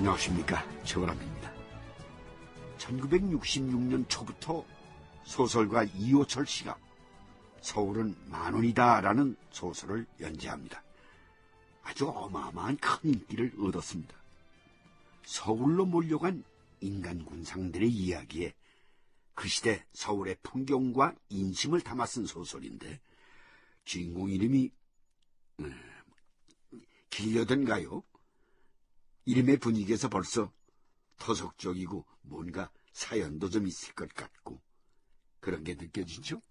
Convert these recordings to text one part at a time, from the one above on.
안녕하십니까 최원암입니다. 1966년 초부터 소설가 이호철 씨가 서울은 만원이다라는 소설을 연재합니다. 아주 어마어마한 큰 인기를 얻었습니다. 서울로 몰려간 인간 군상들의 이야기에 그 시대 서울의 풍경과 인심을 담아 쓴 소설인데 주인공 이름이 음, 길려든가요? 이름의 분위기에서 벌써 토속적이고 뭔가 사연도 좀 있을 것 같고 그런 게 느껴지죠?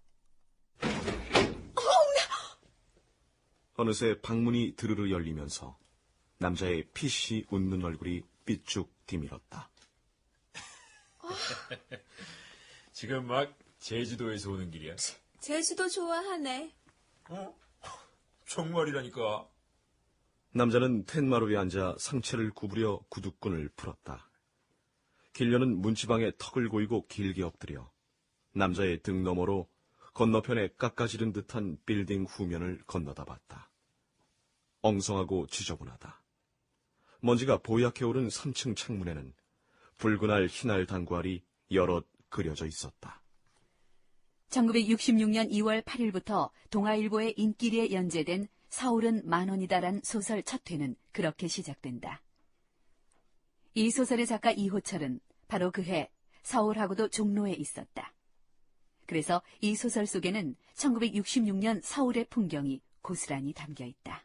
어느새 방문이 드르르 열리면서 남자의 피시 웃는 얼굴이 삐쭉 뒤밀었다. 지금 막 제주도에서 오는 길이야. 제주도 좋아하네. 정말이라니까. 남자는 텐마루에 앉아 상체를 구부려 구두끈을 풀었다. 길려는 문지방에 턱을 고이고 길게 엎드려 남자의 등 너머로 건너편에 깎아지른 듯한 빌딩 후면을 건너다 봤다. 엉성하고 지저분하다. 먼지가 보약해 오른 3층 창문에는 붉은 알 흰알 단구알이 여럿 그려져 있었다. 1966년 2월 8일부터 동아일보의 인기리에 연재된 서울은 만원이다란 소설 첫 회는 그렇게 시작된다. 이 소설의 작가 이호철은 바로 그해 서울하고도 종로에 있었다. 그래서 이 소설 속에는 1966년 서울의 풍경이 고스란히 담겨 있다.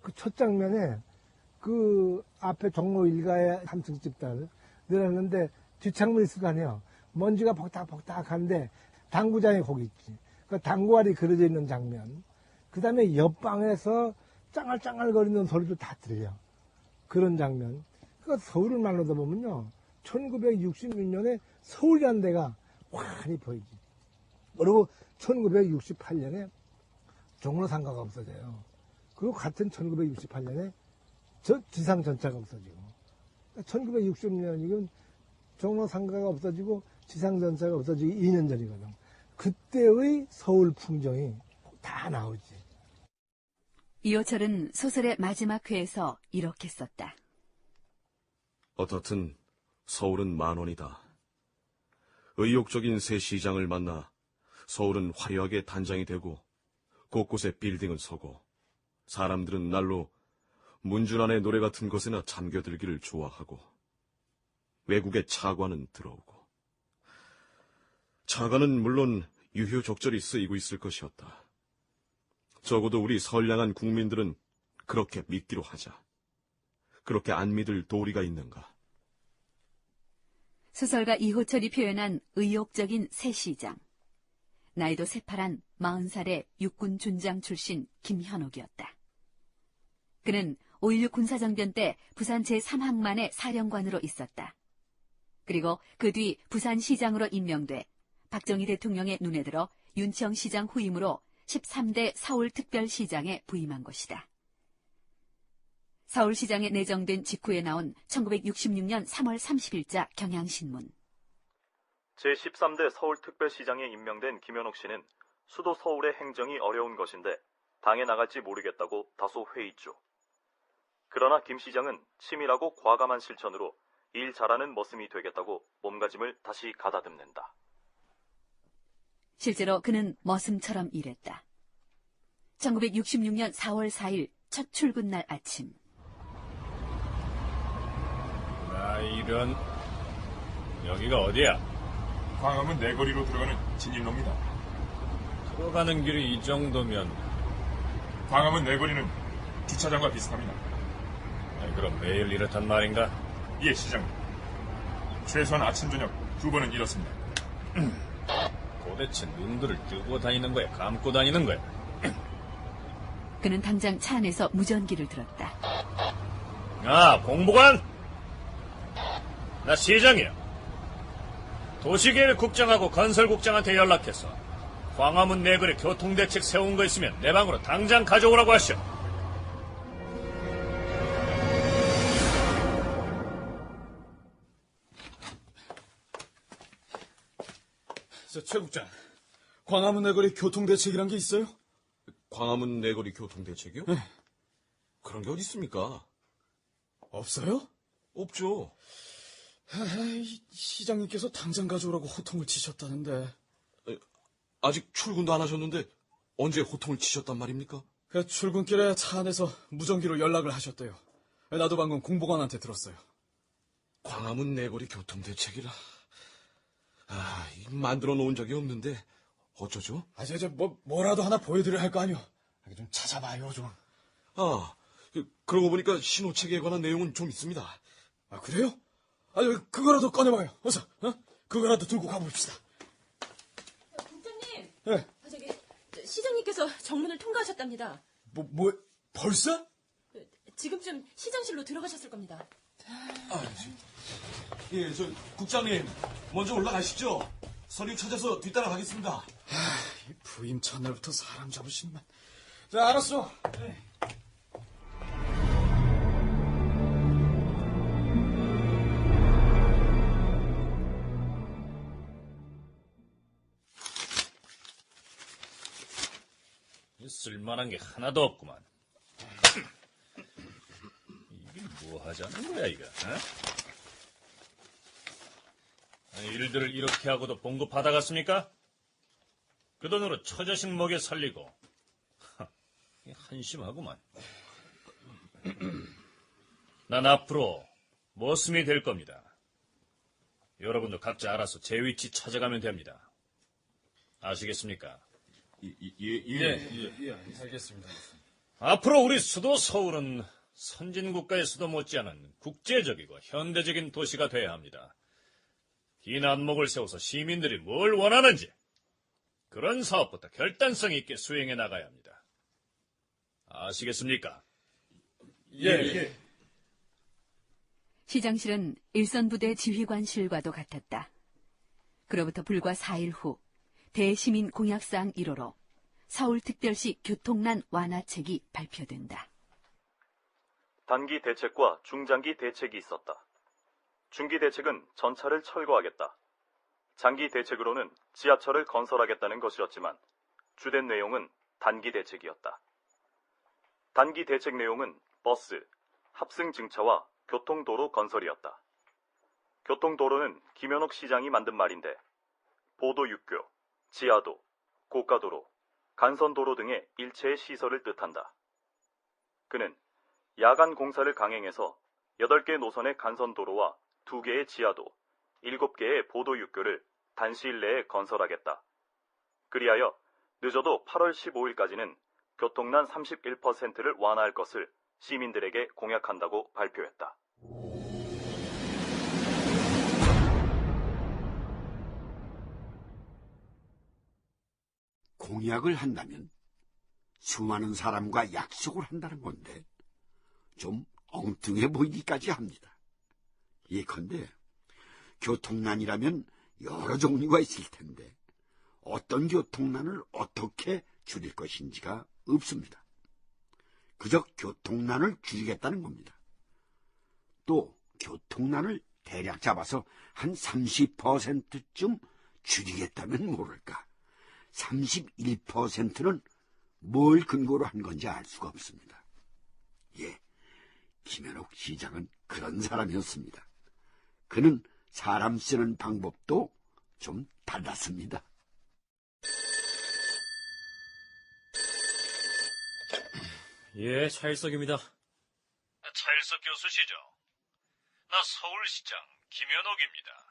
그 첫 장면에 그 앞에 종로 일가에 3층 집들 내렸는데 뒷창문이 아니에요. 먼지가 벅닥벅닥한데 당구장이 거기 있지. 그 당구알이 그려져 있는 장면. 그 다음에 옆방에서 짱알짱알거리는 소리도 다 들려요. 그런 장면. 그 서울을 말로다 보면요. 1966년에 서울이라는 데가 환히 보이지. 그리고 1968년에 종로 상가가 없어져요. 그리고 같은 1968년에 저 지상 전차가 없어지고 1960년이면 종로 상가가 없어지고 지상 전차가 없어지기 2년 전이거든. 그때의 서울 풍경이 다 나오지. 이호철은 소설의 마지막 회에서 이렇게 썼다. 어떻든 서울은 만원이다. 의욕적인 새 시장을 만나 서울은 화려하게 단장이 되고 곳곳에 빌딩은 서고 사람들은 날로 문준안의 노래 같은 것에나 잠겨들기를 좋아하고 외국의 차관은 들어오고 차관은 물론 유효적절히 쓰이고 있을 것이었다. 적어도 우리 선량한 국민들은 그렇게 믿기로 하자. 그렇게 안 믿을 도리가 있는가? 소설가 이호철이 표현한 의욕적인 새 시장. 나이도 새파란 40살의 육군 준장 출신 김현옥이었다. 그는 5.16 군사정변 때 부산 제3항만의 사령관으로 있었다. 그리고 그 뒤 부산시장으로 임명돼 박정희 대통령의 눈에 들어 윤청 시장 후임으로 13대 서울특별시장에 부임한 것이다. 서울시장에 내정된 직후에 나온 1966년 3월 30일자 경향신문. 제13대 서울특별시장에 임명된 김현옥 씨는 수도 서울의 행정이 어려운 것인데 당에 나갈지 모르겠다고 다소 회의죠. 그러나 김 시장은 치밀하고 과감한 실천으로 일 잘하는 머슴이 되겠다고 몸가짐을 다시 가다듬는다. 실제로 그는 머슴처럼 일했다. 1966년 4월 4일 첫 출근 날 아침. 나 이런. 여기가 어디야? 광화문 내거리로 들어가는 진입로입니다. 들어가는 길이 이 정도면. 광화문 내거리는 주차장과 비슷합니다. 아니, 그럼 매일 이렇단 말인가? 예, 시장님. 최소한 아침, 저녁 두 번은 이렇습니다. 도대체 눈들을 뜨고 다니는 거야? 감고 다니는 거야? 그는 당장 차 안에서 무전기를 들었다. 아, 공보관! 나 시장이야. 도시계획 국장하고 건설국장한테 연락했어. 광화문 내거리 교통대책 세운 거 있으면 내 방으로 당장 가져오라고 하시오. 저, 최 국장. 광화문 내거리 교통대책이란 게 있어요? 광화문 내거리 교통대책이요? 그런 게 어디 있습니까? 없어요? 없죠. 에이, 시장님께서 당장 가져오라고 호통을 치셨다는데. 아직 출근도 안 하셨는데 언제 호통을 치셨단 말입니까? 그 출근길에 차 안에서 무전기로 연락을 하셨대요. 나도 방금 공보관한테 들었어요. 광화문 내거리 교통대책이라. 아, 이 만들어 놓은 적이 없는데 어쩌죠? 아, 저, 저, 뭐, 뭐라도 하나 보여드려야 할 거 아니오. 이거 좀 찾아봐요, 좀. 아, 그, 그러고 보니까 신호체계에 관한 내용은 좀 있습니다. 아, 그래요? 아, 여기 그거라도 꺼내봐요. 어서, 어? 그거라도 들고 가봅시다. 국장님, 예, 아, 저기 저, 시장님께서 정문을 통과하셨답니다. 뭐, 뭐, 벌써? 지금쯤 시장실로 들어가셨을 겁니다. 예, 저 국장님 먼저 올라가시죠. 서류 찾아서 뒤따라 가겠습니다. 이 부임 첫날부터 사람 잡으시는만. 자, 알았어. 쓸만한 게 하나도 없구만. 이게 뭐 하자는 거야, 이거? 어? 일들을 이렇게 하고도 봉급 받아갔습니까? 그 돈으로 처자식 먹여 살리고. 하, 한심하구만. 난 앞으로 머슴이 될 겁니다. 여러분도 각자 알아서 제 위치 찾아가면 됩니다. 아시겠습니까? 예, 알겠습니다. 앞으로 우리 수도 서울은 선진국가의 수도 못지않은 국제적이고 현대적인 도시가 돼야 합니다. 긴 안목을 세워서 시민들이 뭘 원하는지 그런 사업부터 결단성 있게 수행해 나가야 합니다. 아시겠습니까? 예, 예. 시장실은 일선부대 지휘관실과도 같았다. 그로부터 불과 4일 후 대시민 공약사항 1호로 서울특별시 교통난 완화책이 발표된다. 단기 대책과 중장기 대책이 있었다. 중기 대책은 전차를 철거하겠다. 장기 대책으로는 지하철을 건설하겠다는 것이었지만 주된 내용은 단기 대책이었다. 단기 대책 내용은 버스, 합승 증차와 교통도로 건설이었다. 교통도로는 김현옥 시장이 만든 말인데 보도 육교, 지하도, 고가도로, 간선도로 등의 일체의 시설을 뜻한다. 그는 야간 공사를 강행해서 8개 노선의 간선도로와 2개의 지하도, 7개의 보도 육교를 단시일 내에 건설하겠다. 그리하여 늦어도 8월 15일까지는 교통난 31%를 완화할 것을 시민들에게 공약한다고 발표했다. 공약을 한다면 수많은 사람과 약속을 한다는 건데 좀 엉뚱해 보이기까지 합니다. 예컨대 교통난이라면 여러 종류가 있을 텐데 어떤 교통난을 어떻게 줄일 것인지가 없습니다. 그저 교통난을 줄이겠다는 겁니다. 또 교통난을 대략 잡아서 한 30%쯤 줄이겠다면 모를까. 31%는 뭘 근거로 한 건지 알 수가 없습니다. 예, 김현옥 시장은 그런 사람이었습니다. 그는 사람 쓰는 방법도 좀 달랐습니다. 예, 차일석입니다. 차일석 교수시죠? 나 서울시장 김현옥입니다.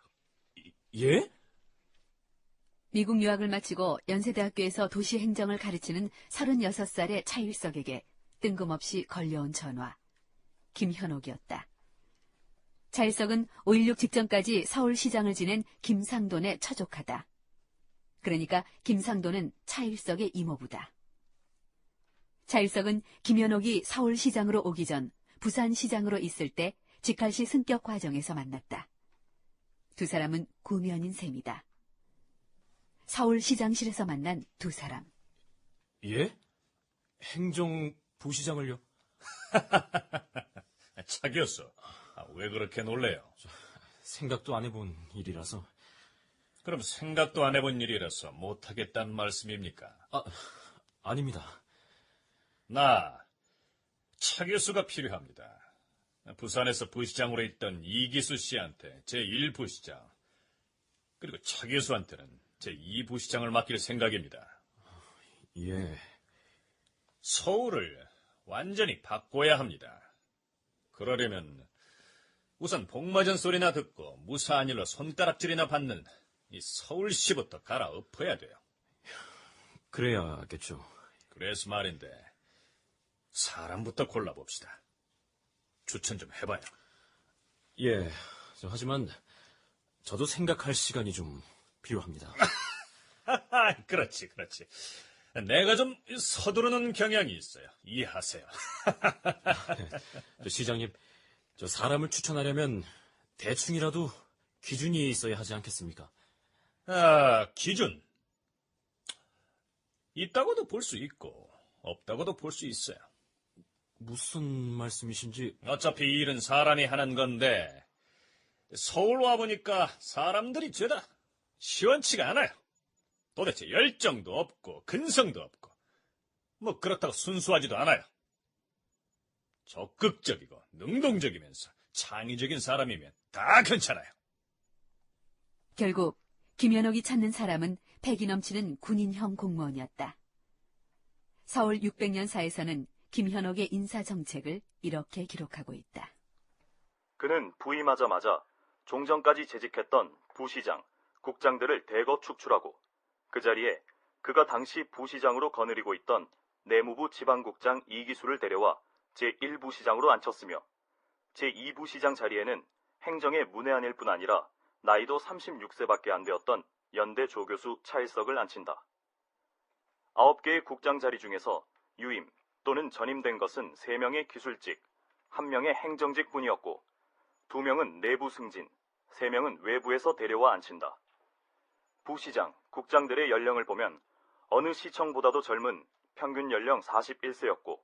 예? 미국 유학을 마치고 연세대학교에서 도시행정을 가르치는 36살의 차일석에게 뜬금없이 걸려온 전화. 김현옥이었다. 차일석은 5.16 직전까지 서울시장을 지낸 김상돈의 처족하다. 그러니까 김상돈은 차일석의 이모부다. 차일석은 김현옥이 서울시장으로 오기 전 부산시장으로 있을 때 직할시 승격 과정에서 만났다. 두 사람은 구면인 셈이다. 서울시장실에서 만난 두 사람. 예? 행정부시장을요? 아, 왜 그렇게 놀래요? 생각도 안 해본 일이라서. 그럼 생각도 안 해본 일이라서 못하겠다는 말씀입니까? 아, 아닙니다. 나, 차 교수가 필요합니다. 부산에서 부시장으로 있던 이기수 씨한테 제1부시장, 그리고 차 교수한테는 제2부시장을 맡길 생각입니다. 예. 서울을 완전히 바꿔야 합니다. 그러려면 우선 복마전 소리나 듣고 무사한 일로 손가락질이나 받는 이 서울시부터 갈아엎어야 돼요. 그래야겠죠. 그래서 말인데 사람부터 골라봅시다. 추천 좀 해봐요. 예. 저, 하지만 저도 생각할 시간이 좀 필요합니다. 아, 그렇지, 그렇지. 내가 좀 서두르는 경향이 있어요. 이해하세요. 저 시장님, 저 사람을 추천하려면 대충이라도 기준이 있어야 하지 않겠습니까? 아, 기준. 있다고도 볼 수 있고, 없다고도 볼 수 있어요. 무슨 말씀이신지 어차피 이 일은 사람이 하는 건데, 서울 와보니까 사람들이 죄다 시원치가 않아요. 도대체 열정도 없고, 근성도 없고, 뭐 그렇다고 순수하지도 않아요. 적극적이고, 능동적이면서 창의적인 사람이면 다 괜찮아요. 결국 김현옥이 찾는 사람은 패기 넘치는 군인형 공무원이었다. 서울 600년사에서는 김현옥의 인사 정책을 이렇게 기록하고 있다. 그는 부임하자마자 종전까지 재직했던 부시장, 국장들을 대거 축출하고 그 자리에 그가 당시 부시장으로 거느리고 있던 내무부 지방국장 이기수를 데려와 제1부 시장으로 앉혔으며 제2부 시장 자리에는 행정의 문외한일 뿐 아니라 나이도 36세밖에 안 되었던 연대 조교수 차일석을 앉힌다. 아홉 개의 국장 자리 중에서 유임 또는 전임된 것은 3명의 기술직, 1명의 행정직 뿐이었고 2명은 내부 승진, 3명은 외부에서 데려와 앉힌다. 부시장, 국장들의 연령을 보면 어느 시청보다도 젊은 평균 연령 41세였고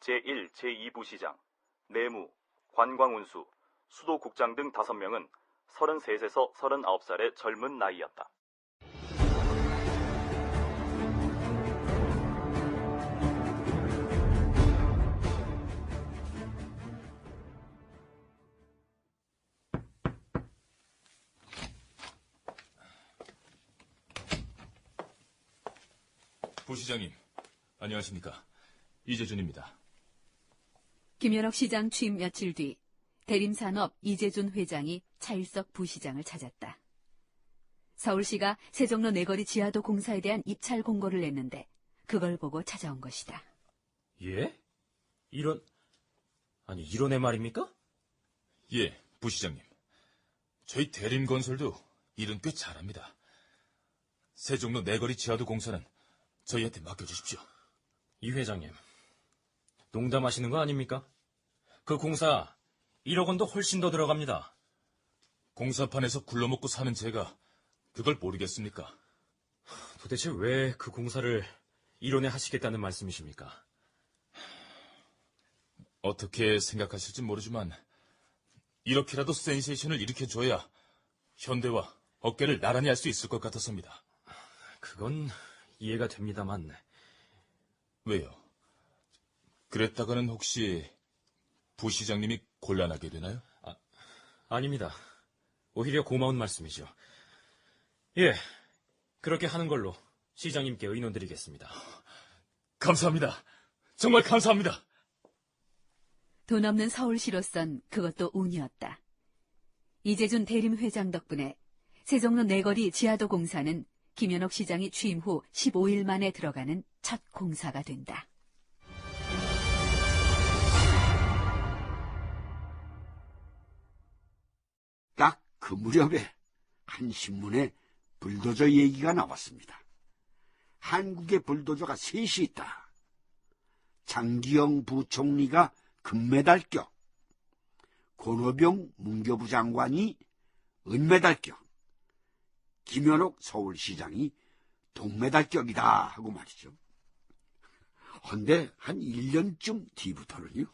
제1, 제2부시장, 내무, 관광운수, 수도국장 등 5명은 33세에서 39살의 젊은 나이였다. 부시장님, 안녕하십니까. 이재준입니다. 김현옥 시장 취임 며칠 뒤 대림산업 이재준 회장이 차일석 부시장을 찾았다. 서울시가 세종로 내거리 지하도 공사에 대한 입찰 공고를 냈는데 그걸 보고 찾아온 것이다. 예? 이런 아니 이런 애 말입니까? 예, 부시장님. 저희 대림건설도 일은 꽤 잘합니다. 세종로 내거리 지하도 공사는 저희한테 맡겨주십시오. 이 회장님 농담하시는 거 아닙니까? 그 공사 1억 원도 훨씬 더 들어갑니다. 공사판에서 굴러먹고 사는 제가 그걸 모르겠습니까? 도대체 왜 그 공사를 이론에 하시겠다는 말씀이십니까? 어떻게 생각하실지 모르지만 이렇게라도 센세이션을 일으켜줘야 현대와 어깨를 나란히 할 수 있을 것 같아서입니다. 그건 이해가 됩니다만 왜요? 그랬다가는 혹시 부시장님이 곤란하게 되나요? 아닙니다. 오히려 고마운 말씀이죠. 예, 그렇게 하는 걸로 시장님께 의논드리겠습니다. 감사합니다. 정말 감사합니다. 돈 없는 서울시로선 그것도 운이었다. 이재준 대림 회장 덕분에 세종로 내거리 지하도 공사는 김현옥 시장이 취임 후 15일 만에 들어가는 첫 공사가 된다. 그 무렵에 한 신문에 불도저 얘기가 나왔습니다. 한국에 불도저가 셋이 있다. 장기영 부총리가 금메달격, 권오병 문교부 장관이 은메달격, 김현옥 서울시장이 동메달격이다 하고 말이죠. 헌데 한 1년쯤 뒤부터는요.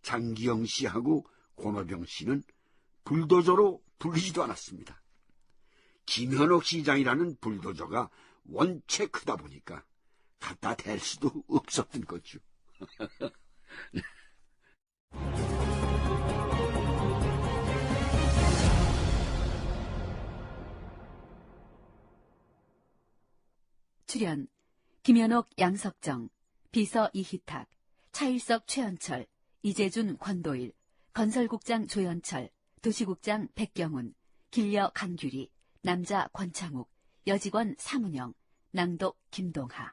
장기영 씨하고 권오병 씨는 불도저로 불리지도 않았습니다. 김현옥 시장이라는 불도저가 원체 크다 보니까 갖다 댈 수도 없었던 거죠. 출연 김현옥 양석정 비서 이희탁 차일석 최연철 이재준 권도일 건설국장 조연철 도시국장 백경훈, 길려 강규리, 남자 권창욱, 여직원 사문영, 낭독 김동하.